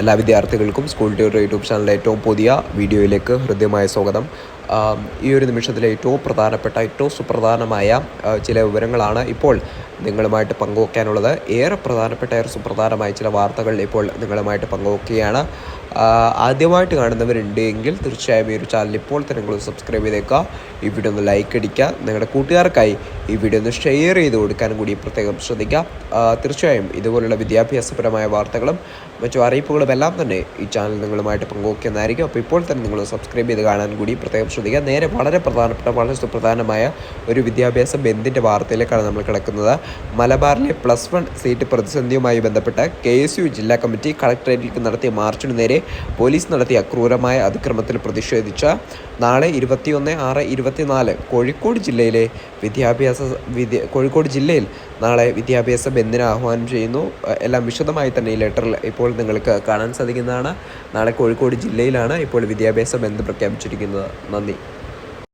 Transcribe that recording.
എല്ലാ വിദ്യാർത്ഥികൾക്കും school tutor YouTube ചാനലിലെ ഏറ്റവും പുതിയ വീഡിയോയിലേക്ക് ഹൃദ്യമായ സ്വാഗതം. ഈ ഒരു നിമിഷത്തിലെ ഏറ്റവും പ്രധാനപ്പെട്ട ഏറ്റവും സുപ്രധാനമായ ചില വിവരങ്ങളാണ് ഇപ്പോൾ നിങ്ങളുമായിട്ട് പങ്കുവെക്കാനുള്ളത്. ഏറെ പ്രധാനപ്പെട്ട ഏറെ സുപ്രധാനമായ ചില വാർത്തകൾ ഇപ്പോൾ നിങ്ങളുമായിട്ട് പങ്കുവയ്ക്കുകയാണ് ആദ്യമായിട്ട് കാണുന്നവരുണ്ട് എങ്കിൽ തീർച്ചയായും ഈ ഒരു ചാനൽ ഇപ്പോൾ തന്നെ നിങ്ങൾ സബ്സ്ക്രൈബ് ചെയ്തേക്കുക. ഈ വീഡിയോ ഒന്ന് ലൈക്ക് അടിക്കുക. നിങ്ങളുടെ കൂട്ടുകാർക്കായി ഈ വീഡിയോ ഒന്ന് ഷെയർ ചെയ്ത് കൊടുക്കാനും കൂടി പ്രത്യേകം ശ്രദ്ധിക്കുക തീർച്ചയായും ഇതുപോലുള്ള വിദ്യാഭ്യാസപരമായ വാർത്തകളും മറ്റു അറിയിപ്പുകളും എല്ലാം തന്നെ ഈ ചാനൽ നിങ്ങളുമായിട്ട് പങ്കുവയ്ക്കുന്നതായിരിക്കും അപ്പോൾ ഇപ്പോൾ തന്നെ നിങ്ങൾ സബ്സ്ക്രൈബ് ചെയ്ത് കാണാൻ കൂടി പ്രത്യേകം ശ്രദ്ധിക്കുക നേരെ വളരെ പ്രധാനപ്പെട്ട വളരെ സുപ്രധാനമായ ഒരു വിദ്യാഭ്യാസ ബന്ധിന്റെ വാർത്തയിലേക്കാണ് നമ്മൾ കിടക്കുന്നത്. മലബാറിലെ പ്ലസ് വൺ സീറ്റ് പ്രതിസന്ധിയുമായി ബന്ധപ്പെട്ട് കെ എസ് യു ജില്ലാ കമ്മിറ്റി കളക്ടറേറ്റിലേക്ക് നടത്തിയ മാർച്ചിനു നേരെ പോലീസ് നടത്തിയ ക്രൂരമായ അതിക്രമത്തിൽ പ്രതിഷേധിച്ച നാളെ ഇരുപത്തിയൊന്ന് ആറ് ഇരുപത്തിനാല് കോഴിക്കോട് ജില്ലയിലെ വിദ്യാഭ്യാസ വിദ്യ കോഴിക്കോട് ജില്ലയിൽ നാളെ വിദ്യാഭ്യാസ ബന്ദിന് ആഹ്വാനം ചെയ്യുന്നു. എല്ലാം വിശദമായി തന്നെ ഈ ലെറ്ററിൽ ഇപ്പോൾ നിങ്ങൾക്ക് കാണാൻ സാധിക്കുന്നതാണ്. നാളെ കോഴിക്കോട് ജില്ലയിലാണ് ഇപ്പോൾ വിദ്യാഭ്യാസ ബന്ദ് പ്രഖ്യാപിച്ചിരിക്കുന്നത്. നന്ദി.